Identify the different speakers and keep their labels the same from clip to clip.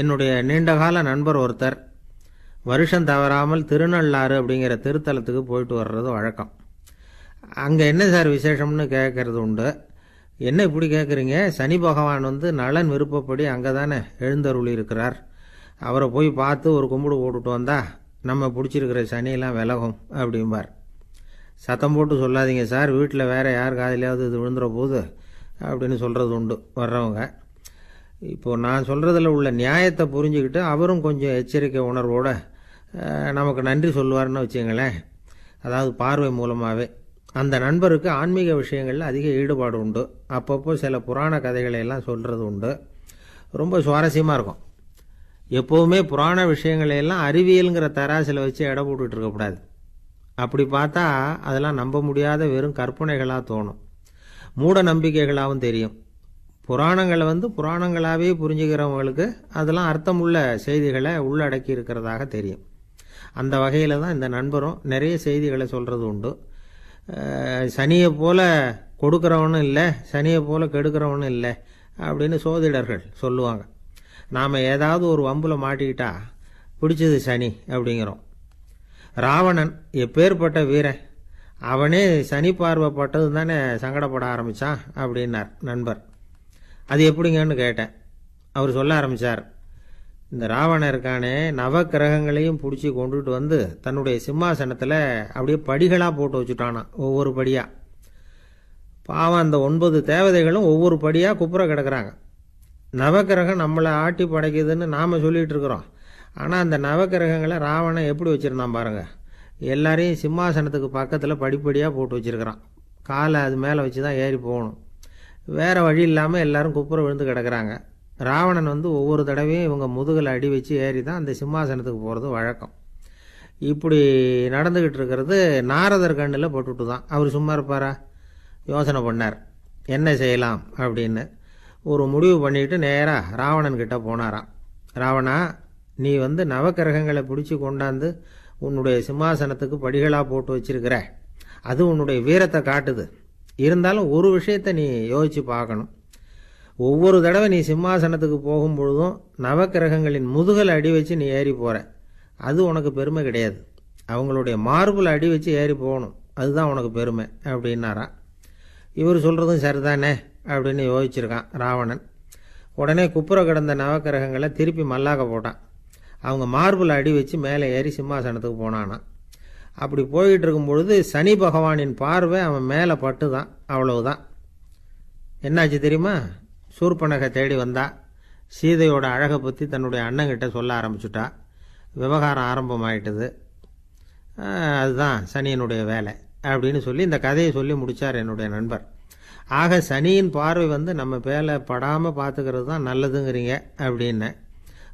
Speaker 1: என்னுடைய நீண்டகால நண்பர் ஒருத்தர். வருஷம் தவறாமல் திருநள்ளாறு அப்படிங்கிற திருத்தலத்துக்கு போயிட்டு வர்றது வழக்கம். அங்கே என்ன சார் விசேஷம்னு கேட்கறது உண்டு? என்ன இப்படி கேட்குறீங்க சனி பகவான் வந்து நலன் விருப்பப்படி அங்கே தானே எழுந்தருளி இருக்கிறார். அவரை போய் பார்த்து ஒரு கும்பிடு போட்டுட்டு வந்தா நம்ம பிடிச்சிருக்கிற சனியெல்லாம் விலகும் அப்படிம்பார். சத்தம் போட்டு சொல்லாதீங்க சார் வீட்டில் வேறு யார் காதிலையாவது இது விழுந்துற போது அப்படின்னு சொல்கிறது உண்டு வர்றவங்க. இப்போது நான் சொல்கிறதில் உள்ள நியாயத்தை புரிஞ்சுக்கிட்டு அவரும் கொஞ்சம் எச்சரிக்கை உணர்வோடு நமக்கு நன்றி சொல்லுவார்னு வச்சுங்களேன். அதாவது பார்வை மூலமாகவே அந்த நண்பருக்கு ஆன்மீக விஷயங்களில் அதிக ஈடுபாடு உண்டு. அப்பப்போ சில புராண கதைகளை எல்லாம் சொல்கிறது உண்டு. ரொம்ப சுவாரஸ்யமாக இருக்கும். எப்போவுமே புராண விஷயங்களை எல்லாம் அறிவியலுங்கிற தராசில் வச்சு எடை போட்டுட்டு இருக்கக்கூடாது அப்படி பார்த்தா அதெல்லாம் நம்ப முடியாத வெறும் கற்பனைகளாக தோணும். மூட நம்பிக்கைகளாகவும் தெரியும். புராணங்களை வந்து புராணங்களாகவே புரிஞ்சுக்கிறவங்களுக்கு அதெல்லாம் அர்த்தமுள்ள செய்திகளை உள்ளடக்கி இருக்கிறதாக தெரியும். அந்த வகையில் தான் இந்த நண்பரும் நிறைய செய்திகளை சொல்கிறது உண்டு. சனியை போல் கொடுக்குறவனும் இல்லை சனியை போல் கெடுக்கிறவனும் இல்லை அப்படின்னு சோதிடர்கள் சொல்லுவாங்க. நாம் ஏதாவது ஒரு வம்பில் மாட்டிக்கிட்டா பிடிச்சது சனி அப்படிங்கிறோம். ராவணன் எப்பேற்பட்ட வீரன்? அவனே சனி பார்வைப்பட்டது தானே சங்கடப்பட ஆரம்பித்தான் அப்படின்னார் நண்பர். அது எப்படிங்கன்னு கேட்டேன். அவர் சொல்ல ஆரம்பித்தார் இந்த ராவணன் இருக்கானே நவ கிரகங்களையும் பிடிச்சி கொண்டுட்டு வந்து தன்னுடைய சிம்மாசனத்தில் அப்படியே படிகளாக போட்டு வச்சுட்டானான் ஒவ்வொரு படியாக பாவம் அந்த ஒன்பது தேவதைகளும் ஒவ்வொரு படியாக குப்புற கிடக்குறாங்க. நவக்கிரகம் நம்மளை ஆட்டி படைக்குதுன்னு நாம் சொல்லிகிட்ருக்குறோம் இருக்கிறோம். ஆனால் அந்த நவக்கிரகங்களை ராவணன் எப்படி வச்சுருந்தான் பாருங்கள் எல்லாரையும் சிம்மாசனத்துக்கு பக்கத்தில் படிப்படியாக போட்டு வச்சிருக்கிறான். காலை அது மேலே வச்சு தான் ஏறி போகணும். வேறு வழி இல்லாமல் எல்லாரும் குப்புற விழுந்து கிடக்கிறாங்க. ராவணன் வந்து ஒவ்வொரு தடவையும் இவங்க முதுகில் அடி வச்சு ஏறி தான் அந்த சிம்மாசனத்துக்கு போகிறது வழக்கம். இப்படி நடந்துக்கிட்டு இருக்கிறது நாரதர் கண்ணில் போட்டுட்டு தான் அவர் சும்மா இருப்பாரா? யோசனை பண்ணார். என்ன செய்யலாம் அப்படின்னு. ஒரு முடிவு பண்ணிட்டு நேராக ராவணன் கிட்டே போனாராம். ராவணா நீ வந்து நவக்கிரகங்களை பிடிச்சி கொண்டாந்து உன்னுடைய சிம்மாசனத்துக்கு படிகளாக போட்டு வச்சிருக்கிற. அது உன்னுடைய வீரத்தை காட்டுது. இருந்தாலும் ஒரு விஷயத்தை நீ யோசித்து பார்க்கணும். ஒவ்வொரு தடவை நீ சிம்மாசனத்துக்கு போகும் பொழுதும் நவக்கிரகங்களின் முதுகல் அடி வச்சு நீ ஏறி போகிற அது உனக்கு பெருமை கிடையாது. அவங்களுடைய மார்பில் அடி வச்சு ஏறி போகணும். அதுதான் உனக்கு பெருமை அப்படின்னாராம் இவர் சொல்கிறதும் சரிதானே அப்படின்னு யோசிச்சிருக்கான் ராவணன். உடனே குப்புற கிடந்த நவக்கிரகங்களை திருப்பி மல்லாக்க போட்டான். அவங்க மார்பில் அடி வச்சு மேலே ஏறி சிம்மாசனத்துக்கு போனானான் அப்படி போய்கிட்டு இருக்கும் பொழுது சனி பகவானின் பார்வை அவன் மேலே பட்டு தான் அவ்வளவுதான். என்னாச்சு தெரியுமா? சூர்பனகை தேடி வந்தா சீதையோட அழகை பற்றி தன்னுடைய அண்ணங்கிட்ட சொல்ல ஆரம்பிச்சுட்டா. விவகாரம் ஆரம்பமாயிட்டது. அதுதான் சனியினுடைய வேலை அப்படின்னு சொல்லி இந்த கதையை சொல்லி முடித்தார் என்னுடைய நண்பர். ஆக சனியின் பார்வை வந்து நம்ம பேல படாமல் பார்த்துக்கிறது தான் நல்லதுங்கிறீங்க அப்படின்னேன்.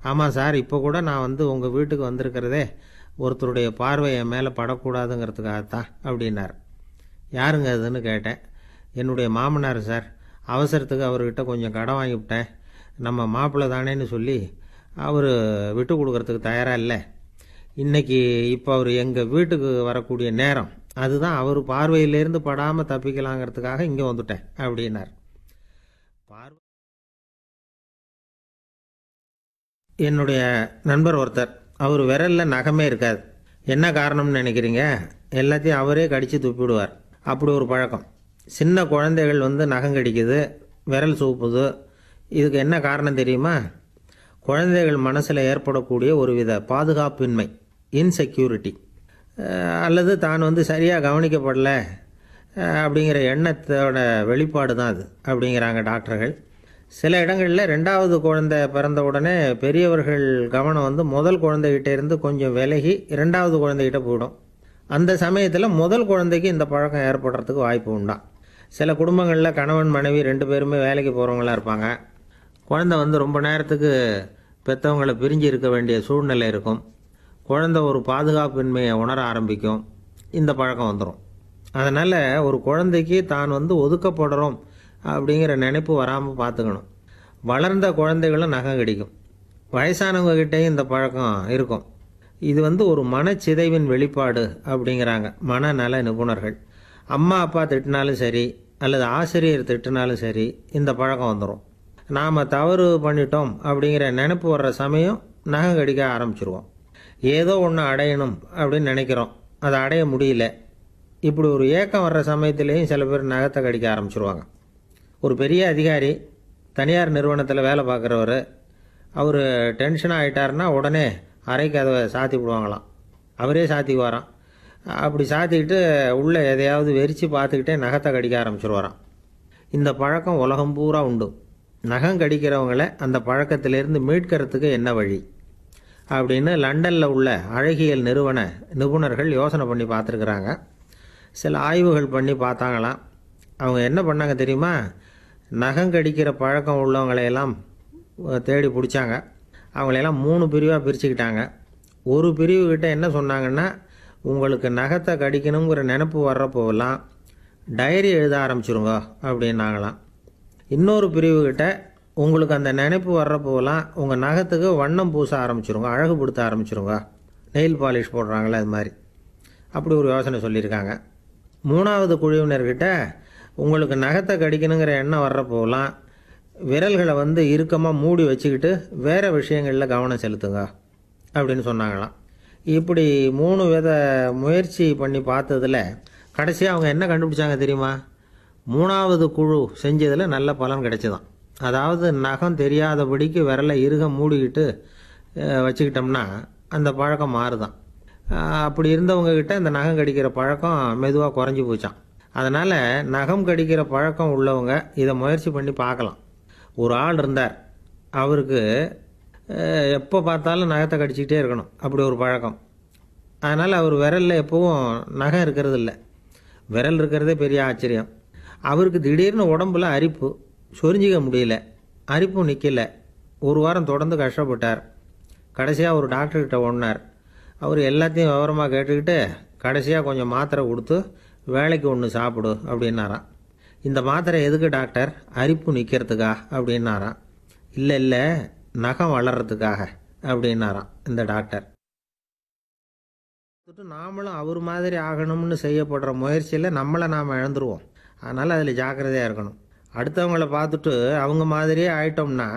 Speaker 1: ஆமாம் சார் இப்போ கூட நான் வந்து உங்கள் வீட்டுக்கு வந்திருக்கிறதே ஒருத்தருடைய பார்வை என் மேலே படக்கூடாதுங்கிறதுக்காகத்தான் அப்படின்னார். யாருங்க அதுன்னு கேட்டேன். என்னுடைய மாமனார் சார் அவசரத்துக்கு அவர்கிட்ட கொஞ்சம் கடன் வாங்கிவிட்டேன். நம்ம மாப்பிள்ளை தானேன்னு சொல்லி அவர் விட்டு கொடுக்குறதுக்கு தயாராக இல்லை. இன்னைக்கு இப்போ அவர் எங்கள் வீட்டுக்கு வரக்கூடிய நேரம். அதுதான் அவர் பார்வையிலேருந்து படாமல் தப்பிக்கலாங்கிறதுக்காக இங்கே வந்துட்டேன் அப்படின்னார். பார்வை என்னுடைய நண்பர் ஒருத்தர் அவர் விரலில் நகமே இருக்காது. என்ன காரணம்னு நினைக்கிறீங்க? எல்லாத்தையும் அவரே கடித்து துப்பிடுவார். அப்படி ஒரு பழக்கம். சின்ன குழந்தைகள் வந்து நகம் கடிக்குது விரல் சூப்புது. இதுக்கு என்ன காரணம் தெரியுமா? குழந்தைகள் மனசில் ஏற்படக்கூடிய ஒரு வித பாதுகாப்பின்மை இன்செக்யூரிட்டி அல்லது தான் வந்து சரியாக கவனிக்கப்படலை அப்படிங்கிற எண்ணத்தோட வெளிப்பாடு தான் அது அப்படிங்கிறாங்க டாக்டர்கள். சில இடங்களில் ரெண்டாவது குழந்தை பிறந்த உடனே பெரியவர்கள் கவனம் வந்து முதல் குழந்தைகிட்ட இருந்து கொஞ்சம் விலகி இரண்டாவது குழந்தைகிட்ட போயிடும். அந்த சமயத்தில் முதல் குழந்தைக்கு இந்த பழக்கம் ஏற்படுறதுக்கு வாய்ப்பு உண்டாம் சில குடும்பங்களில் கணவன் மனைவி ரெண்டு பேருமே வேலைக்கு போகிறவங்களா இருப்பாங்க. குழந்தை வந்து ரொம்ப நேரத்துக்கு பெற்றவங்களை பிரிஞ்சு இருக்க வேண்டிய சூழ்நிலை இருக்கும். குழந்தை ஒரு பாதுகாப்பின்மையை உணர ஆரம்பிக்கும். இந்த பழக்கம் வந்துடும் அதனால் ஒரு குழந்தைக்கு தான் வந்து ஒதுக்கப்படுறோம் அப்படிங்கிற நினைப்பு வராமல் பார்த்துக்கணும். வளர்ந்த குழந்தைகளும் நகம் கடிக்கும். வயசானவங்க கிட்டேயும் இந்த பழக்கம் இருக்கும். இது வந்து ஒரு மனச்சிதைவின் வெளிப்பாடு அப்படிங்கிறாங்க. மனநல நிபுணர்கள். அம்மா அப்பா திட்டினாலும் சரி அல்லது ஆசிரியர் திட்டினாலும் சரி இந்த பழக்கம் வந்துடும் நாம் தவறு பண்ணிட்டோம் அப்படிங்கிற நினைப்பு வர்ற சமயம் நகம் கடிக்க ஆரம்பிச்சிருவோம். ஏதோ ஒன்று அடையணும் அப்படின்னு நினைக்கிறோம். அதை அடைய முடியல. இப்படி ஒரு ஏக்கம் வர்ற சமயத்துலேயும் சில பேர் நகத்தை கடிக்க ஆரம்பிச்சிருவாங்க. ஒரு பெரிய அதிகாரி தனியார் நிறுவனத்தில் வேலை பார்க்குறவர் அவர் டென்ஷனாக ஆகிட்டாருன்னா உடனே அறைக்கு அதை சாத்தி விடுவாங்களாம். அவரே சாத்திக்குவாராம். அப்படி சாத்திக்கிட்டு உள்ளே எதையாவது வெறிச்சு பார்த்துக்கிட்டே நகத்தை கடிக்க ஆரம்பிச்சிருவாராம். இந்த பழக்கம் உலகம் பூரா உண்டு. நகம் கடிக்கிறவங்களை அந்த பழக்கத்திலிருந்து மீட்கிறதுக்கு என்ன வழி? அப்படின்னு லண்டனில் உள்ள அழகியல் நிறுவன நிபுணர்கள் யோசனை பண்ணி பார்த்துருக்குறாங்க. சில ஆய்வுகள் பண்ணி பார்த்தாங்களாம். அவங்க என்ன பண்ணாங்க தெரியுமா? நகம் கடிக்கிற பழக்கம் உள்ளவங்களையெல்லாம் தேடி பிடிச்சாங்க. அவங்களையெல்லாம் மூணு பிரிவாக பிரிச்சுக்கிட்டாங்க. ஒரு பிரிவுக்கிட்ட என்ன சொன்னாங்கன்னா உங்களுக்கு நகத்தை கடிக்கணுங்கிற நினப்பு வர்றப்போவெல்லாம் டைரி எழுத ஆரம்பிச்சிருங்க அப்படின்னாங்களாம். இன்னொரு பிரிவுக்கிட்ட உங்களுக்கு அந்த நினைப்பு வர்றப்போவெல்லாம் உங்கள் நகத்துக்கு வண்ணம் பூச ஆரம்பிச்சிருங்க அழகுபடுத்த ஆரம்பிச்சிருங்க நெயில் பாலிஷ் போடுறாங்களே அது மாதிரி. அப்படி ஒரு யோசனை சொல்லியிருக்காங்க. மூணாவது குழுவினர்கிட்ட உங்களுக்கு நகத்தை கடிக்கணுங்கிற எண்ணம் வர்றப்போலாம் விரல்களை வந்து இறுக்கமாக மூடி வச்சுக்கிட்டு வேறு விஷயங்களில் கவனம் செலுத்துங்க அப்படின்னு சொன்னாங்களாம். இப்படி மூணு வித முயற்சி பண்ணி பார்த்ததில் கடைசியாக அவங்க என்ன கண்டுபிடிச்சாங்க தெரியுமா? மூணாவது குழு செஞ்சதில் நல்ல பலன் கிடைச்சிதான் அதாவது நகம் தெரியாதபடிக்கு விரலை இறுக மூடிக்கிட்டு வச்சுக்கிட்டோம்னா அந்த பழக்கம் மாறுதான் அப்படி இருந்தவங்கக்கிட்ட இந்த நகம் கடிக்கிற பழக்கம் மெதுவாக குறைஞ்சி போச்சான் அதனால் நகம் கடிக்கிற பழக்கம் உள்ளவங்க இதை முயற்சி பண்ணி பார்க்கலாம். ஒரு ஆள் இருந்தார். அவருக்கு எப்போ பார்த்தாலும் நகத்தை கடிச்சிக்கிட்டே இருக்கணும். அப்படி ஒரு பழக்கம். அதனால் அவர் விரலில் எப்போவும் நகம் இருக்கிறது இல்லை விரல் இருக்கிறதே பெரிய ஆச்சரியம். அவருக்கு திடீர்னு உடம்புல அரிப்பு. சொரிஞ்சிக்க முடியல. அரிப்பும் நிற்கல ஒரு வாரம் தொடர்ந்து கஷ்டப்பட்டார். கடைசியாக ஒரு டாக்டர்கிட்ட ஒன்னார் அவர் எல்லாத்தையும் விவரமாக கேட்டுக்கிட்டு கடைசியாக கொஞ்சம் மாத்திரை கொடுத்து வேலைக்கு ஒன்று சாப்பிடு அப்படின்னாராம். இந்த மாத்திரை எதுக்கு டாக்டர்? அரிப்பு நிற்கிறதுக்கா அப்படின்னாராம். இல்லை இல்லை நகம் வளர்கிறதுக்காக அப்படின்னாராம் இந்த டாக்டர். நாமளும் அவர் மாதிரி ஆகணும்னு செய்யப்படுற முயற்சியில் நம்மளை நாம் இழந்துருவோம். அதனால் அதில் ஜாக்கிரதையாக இருக்கணும். அடுத்தவங்கள பார்த்துட்டு அவங்க மாதிரியே ஆயிட்டோம்னா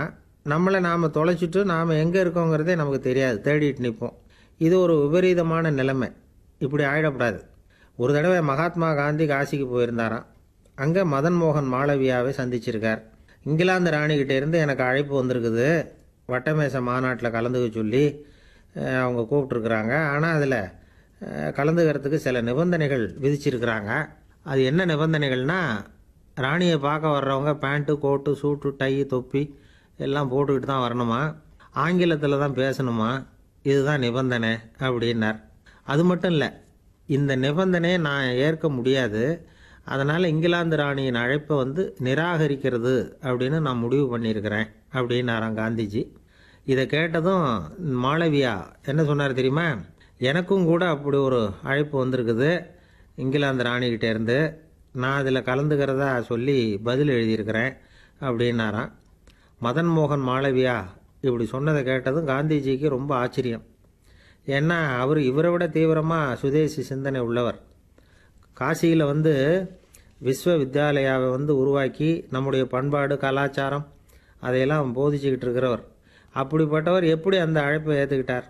Speaker 1: நம்மளை நாம் தொலைச்சிட்டு நாம் எங்கே இருக்கோங்கிறதே நமக்கு தெரியாது. தேடிட்டு நிற்போம் இது ஒரு விபரீதமான நிலைமை. இப்படி ஆயிடக்கூடாது. ஒரு தடவை மகாத்மா காந்தி காசிக்கு போயிருந்தாராம். அங்கே மதன் மோகன் மாளவியாவை சந்திச்சிருக்கார். இங்கிலாந்து ராணிக்கிட்டேருந்து எனக்கு அழைப்பு வந்திருக்குது. வட்டமேச மாநாட்டில் கலந்துக்க சொல்லி அவங்க கூப்பிட்ருக்குறாங்க ஆனால் அதில் கலந்துக்கிறதுக்கு சில நிபந்தனைகள் விதிச்சிருக்கிறாங்க. அது என்ன நிபந்தனைகள்னா ராணியை பார்க்க வர்றவங்க பேண்ட்டு கோட்டு சூட்டு டை தொப்பி எல்லாம் போட்டுக்கிட்டு தான் வரணுமா? ஆங்கிலத்தில் தான் பேசணுமா? இதுதான் நிபந்தனை அப்படின்னார். அது மட்டும் இல்லை இந்த நிபந்தனையை நான் ஏற்க முடியாது. அதனால் இங்கிலாந்து ராணியின் அழைப்பை வந்து நிராகரிக்கிறது அப்படின்னு நான் முடிவு பண்ணியிருக்கிறேன் அப்படின்னாராம் காந்திஜி. இதை கேட்டதும் மாளவியா என்ன சொன்னார் தெரியுமா? எனக்கும் கூட அப்படி ஒரு அழைப்பு வந்திருக்குது இங்கிலாந்து ராணிக்கிட்டேருந்து நான் அதில் கலந்துக்கிறதா சொல்லி பதில் எழுதியிருக்கிறேன் அப்படின்னாராம். மதன் மோகன் மாளவியா இப்படி சொன்னதை கேட்டதும் காந்திஜிக்கு ரொம்ப ஆச்சரியம். ஏன்னா அவர் இவரை விட தீவிரமாக சுதேசி சிந்தனை உள்ளவர். காசியில் வந்து விஸ்வ வித்யாலயாவை வந்து உருவாக்கி நம்முடைய பண்பாடு கலாச்சாரம் அதையெல்லாம் போதிச்சுக்கிட்டு இருக்கிறவர். அப்படிப்பட்டவர் எப்படி அந்த அழைப்பை ஏற்றுக்கிட்டார்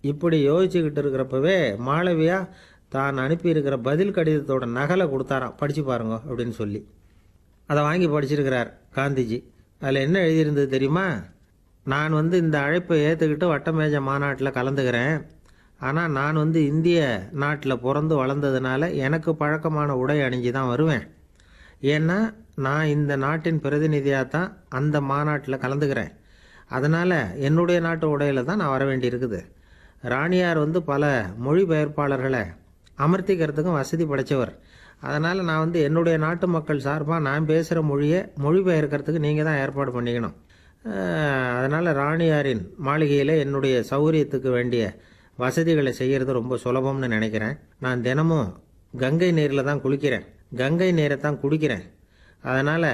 Speaker 1: இப்படி யோசிச்சுக்கிட்டு இருக்கிறப்பவே மாளவியா தான் அனுப்பியிருக்கிற பதில் கடிதத்தோட நகலை கொடுத்தாராம். படித்து பாருங்க அப்படின்னு சொல்லி. அதை வாங்கி படிச்சிருக்கிறார் காந்திஜி. அதில் என்ன எழுதியிருந்தது தெரியுமா? நான் வந்து இந்த அழைப்பை ஏற்றுக்கிட்டு வட்டமேஜ மாநாட்டில் கலந்துக்கிறேன். ஆனால் நான் வந்து இந்திய நாட்டில் பிறந்து வளர்ந்ததுனால எனக்கு பழக்கமான உடை அணிஞ்சு தான் வருவேன். ஏன்னா நான் இந்த நாட்டின் பிரதிநிதியாக தான் அந்த மாநாட்டில் கலந்துக்கிறேன். அதனால் என்னுடைய நாட்டு உடையில் தான் நான் வர வேண்டியிருக்குது ராணியார் வந்து பல மொழிபெயர்ப்பாளர்களை அமர்த்திக்கிறதுக்கும் வசதி படைச்சவர். அதனால் நான் வந்து என்னுடைய நாட்டு மக்கள் சார்பாக நான் பேசுகிற மொழியை மொழிபெயர்க்கிறதுக்கு நீங்கள் தான் ஏற்பாடு பண்ணிக்கணும். அதனால் ராணியாரின் மாளிகையில் என்னுடைய சௌகரியத்துக்கு வேண்டிய வசதிகளை செய்கிறது ரொம்ப சுலபம்னு நினைக்கிறேன். நான் தினமும் கங்கை நீரில் தான் குளிக்கிறேன். கங்கை நீரை தான் குடிக்கிறேன். அதனால்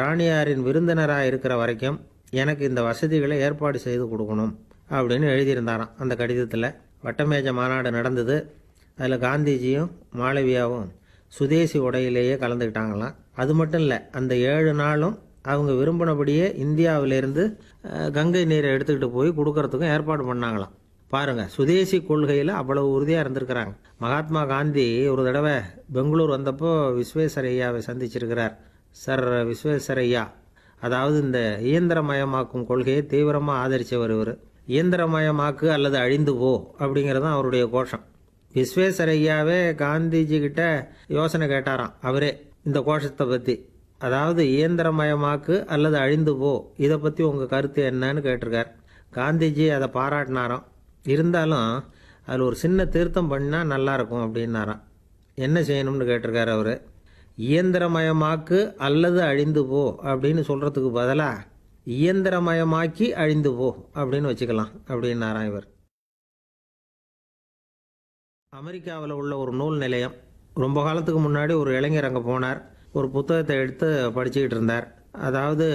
Speaker 1: ராணியாரின் விருந்தினராக இருக்கிற வரைக்கும் எனக்கு இந்த வசதிகளை ஏற்பாடு செய்து கொடுக்கணும் அப்படின்னு எழுதியிருந்தாராம் அந்த கடிதத்தில். வட்டமேஜ மாநாடு நடந்தது. அதில் காந்திஜியும் மாளவியாவும் சுதேசி உடையிலேயே கலந்துக்கிட்டாங்களாம். அது மட்டும் இல்லை அந்த ஏழு நாளும் அவங்க விரும்பினபடியே இந்தியாவிலேருந்து கங்கை நீரை எடுத்துக்கிட்டு போய் கொடுக்கறதுக்கும் ஏற்பாடு பண்ணாங்களாம். பாருங்கள் சுதேசி கொள்கையில் அவ்வளவு உறுதியாக இருந்திருக்கிறாங்க. மகாத்மா காந்தி ஒரு தடவை பெங்களூர் வந்தப்போ விஸ்வேஸ்வரையாவை சந்திச்சிருக்கிறார். சர் விஸ்வேஸ்வரையா அதாவது இந்த இயந்திரமயமாக்கும் கொள்கையை தீவிரமாக ஆதரித்தவர் இவர். இயந்திரமயமாக்கு அல்லது அழிந்து போ அப்படிங்கிறது தான் அவருடைய கோஷம். விஸ்வேஸ்வரையாவே காந்திஜி கிட்ட யோசனை கேட்டாராம் அவரே இந்த கோஷத்தை பற்றி அதாவது இயந்திரமயமாக்கு அல்லது அழிந்து போ. இதை பற்றி உங்கள் கருத்து என்னன்னு கேட்டிருக்கார். காந்திஜி அதை பாராட்டினாராம். இருந்தாலும் அதில் ஒரு சின்ன திருத்தம் பண்ணால் நல்லாயிருக்கும் அப்படின்னாராம். என்ன செய்யணும்னு கேட்டிருக்காரு அவர். இயந்திரமயமாக்கு அல்லது அழிந்து போ அப்படின்னு சொல்கிறதுக்கு பதிலாக இயந்திரமயமாக்கி அழிந்து போ அப்படின்னு வச்சுக்கலாம் அப்படின்னாராம் இவர். அமெரிக்காவில் உள்ள ஒரு நூல் நிலையம். ரொம்ப காலத்துக்கு முன்னாடி ஒரு இளைஞர் அங்கே போனார். ஒரு புத்தகத்தை எடுத்து படிச்சுக்கிட்டு இருந்தார். அதாவது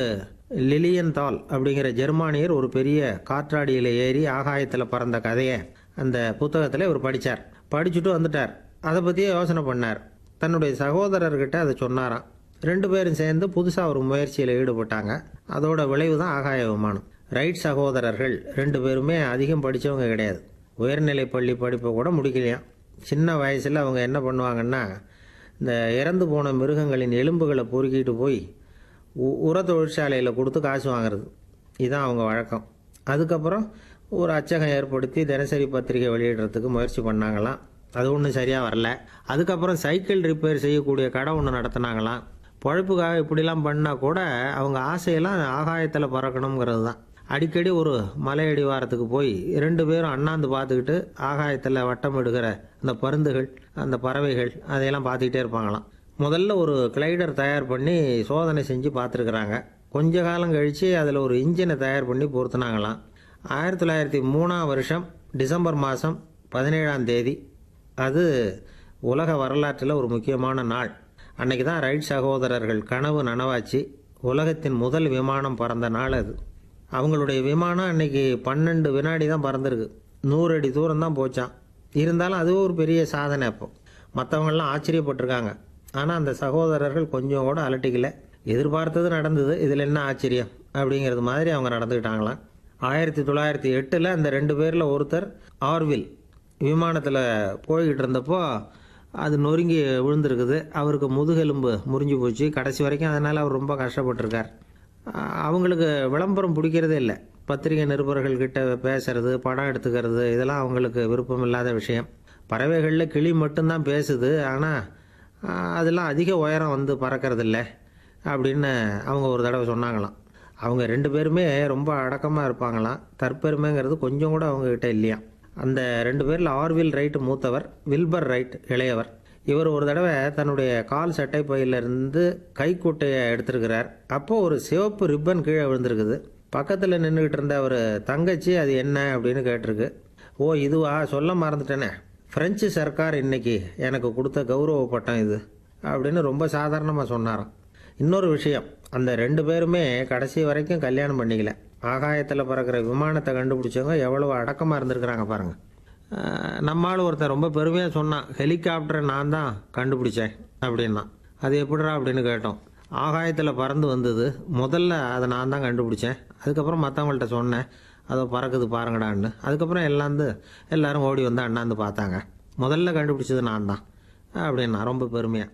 Speaker 1: லிலியன் தால் அப்படிங்கிற ஜெர்மானியர் ஒரு பெரிய காற்றாடியில் ஏறி ஆகாயத்தில் பறந்த கதையை அந்த புத்தகத்தில் இவர் படித்தார் படிச்சுட்டு வந்துட்டார். அதை பற்றியே யோசனை பண்ணார். தன்னுடைய சகோதரர்கிட்ட அதை சொன்னாராம். ரெண்டு பேரும் சேர்ந்து புதுசாக ஒரு முயற்சியில் ஈடுபட்டாங்க. அதோட விளைவு தான் ஆகாய விமானம். ரைட் சகோதரர்கள் ரெண்டு பேருமே அதிகம் படித்தவங்க கிடையாது. உயர்நிலை பள்ளி படிப்பை கூட முடிக்கலையாம். சின்ன வயசில் அவங்க என்ன பண்ணுவாங்கன்னா இந்த இறந்து போன மிருகங்களின் எலும்புகளை பொறுக்கிட்டு போய் உ- உர தொழிற்சாலையில் கொடுத்து காசு வாங்குறது. இதுதான் அவங்க வழக்கம். அதுக்கப்புறம் ஒரு அச்சகம் ஏற்படுத்தி தினசரி பத்திரிகை வெளியிடுறதுக்கு முயற்சி பண்ணாங்களாம். அது ஒன்றும் சரியாக வரல. அதுக்கப்புறம் சைக்கிள் ரிப்பேர் செய்யக்கூடிய கடை ஒன்று நடத்தினாங்களாம். பொழைப்புக்காக இப்படிலாம் பண்ணால் கூட அவங்க ஆசையெல்லாம் ஆகாயத்தில் பறக்கணுங்கிறது தான் அடிக்கடி ஒரு மலையடிவாரத்துக்கு போய் ரெண்டு பேரும் அண்ணாந்து பார்த்துக்கிட்டு ஆகாயத்தில் வட்டம் எடுக்கிற அந்த பருந்துகள் அந்த பறவைகள் அதையெல்லாம் பார்த்துக்கிட்டே இருப்பாங்களாம். முதல்ல ஒரு கிளைடர் தயார் பண்ணி சோதனை செஞ்சு பார்த்துருக்குறாங்க. கொஞ்ச காலம் கழித்து அதில் ஒரு இன்ஜினை தயார் பண்ணி பொருத்துனாங்களாம். ஆயிரத்தி தொள்ளாயிரத்தி மூணாம் வருஷம் டிசம்பர் மாதம் பதினேழாம் தேதி. அது உலக வரலாற்றில் ஒரு முக்கியமான நாள். அன்னைக்கு தான் ரைட் சகோதரர்கள் கனவு நனவாச்சு. உலகத்தின் முதல் விமானம் பறந்த நாள் அது. அவங்களுடைய விமானம் அன்னைக்கு பன்னெண்டு வினாடி தான் பறந்துருக்கு. நூறு அடி தூரம் தான் போச்சான் இருந்தாலும் அதுவும் ஒரு பெரிய சாதனை அப்போ. மற்றவங்கள்லாம் ஆச்சரியப்பட்டிருக்காங்க. ஆனால் அந்த சகோதரர்கள் கொஞ்சம் கூட அலட்டிக்கல. எதிர்பார்த்தது நடந்தது. இதில் என்ன ஆச்சரியம் அப்படிங்கிறது மாதிரி அவங்க நடந்துக்கிட்டாங்களாம். ஆயிரத்தி தொள்ளாயிரத்தி எட்டில் அந்த ரெண்டு பேரில் ஒருத்தர் ஆர்வில் விமானத்தில் போய்கிட்டு இருந்தப்போ அது நொறுங்கி விழுந்திருக்குது. அவருக்கு முதுகெலும்பு முறிஞ்சு போச்சு. கடைசி வரைக்கும் அதனால் அவர் ரொம்ப கஷ்டப்பட்டிருக்கார். அவங்களுக்கு விளம்பரம் பிடிக்கிறதே இல்லை. பத்திரிகை நிருபர்கள்கிட்ட பேசுறது படம் எடுத்துக்கிறது இதெல்லாம் அவங்களுக்கு விருப்பம் இல்லாத விஷயம். பறவைகளில் கிளி மட்டும்தான் பேசுது ஆனால் அதெல்லாம் அதிக உயரம் வந்து பறக்கறதில்ல அப்படின்னு அவங்க ஒரு தடவை சொன்னாங்களாம். அவங்க ரெண்டு பேருமே ரொம்ப அடக்கமாக இருப்பாங்களாம். தற்பெருமைங்கிறது கொஞ்சம் கூட அவங்கக்கிட்ட இல்லையா அந்த ரெண்டு பேரில் ஆர்வில் ரைட் மூத்தவர் வில்பர் ரைட் இளையவர். இவர் ஒரு தடவை தன்னுடைய கால் சட்டை பையிலிருந்து கைக்குட்டையை எடுத்திருக்கிறார். அப்போது ஒரு சிவப்பு ரிப்பன் கீழே விழுந்திருக்குது. பக்கத்தில் நின்றுக்கிட்டு இருந்த அவர் தங்கச்சி அது என்ன? அப்படின்னு கேட்டிருக்கு. ஓ இதுவா? சொல்ல மறந்துட்டேனே. பிரெஞ்சு சர்க்கார் இன்னைக்கு எனக்கு கொடுத்த கௌரவ பட்டம் இது அப்படின்னு ரொம்ப சாதாரணமாக சொன்னாராம். இன்னொரு விஷயம் அந்த ரெண்டு பேருமே கடைசி வரைக்கும் கல்யாணம் பண்ணிக்கல. ஆகாயத்தில் பறக்கிற விமானத்தை கண்டுபிடிச்சவங்க எவ்வளோ அடக்கமாக இருந்திருக்கிறாங்க பாருங்கள் நம்மால் ஒருத்தன் ரொம்ப பெருமையாக சொன்னான் ஹெலிகாப்டரை நான் தான் கண்டுபிடிச்சேன் அப்படின்னா. அது எப்படிடா அப்படின்னு கேட்டோம். ஆகாயத்தில் பறந்து வந்தது. முதல்ல அதை நான் தான் கண்டுபிடிச்சேன். அதுக்கப்புறம் மற்றவங்கள்ட்ட சொன்னேன். அதை பறக்குது பாருங்கடான்னு. அதுக்கப்புறம் எல்லாந்து எல்லோரும் ஓடி வந்து அண்ணாந்து பார்த்தாங்க. முதல்ல கண்டுபிடிச்சது நான் தான் அப்படின்னா ரொம்ப பெருமையாக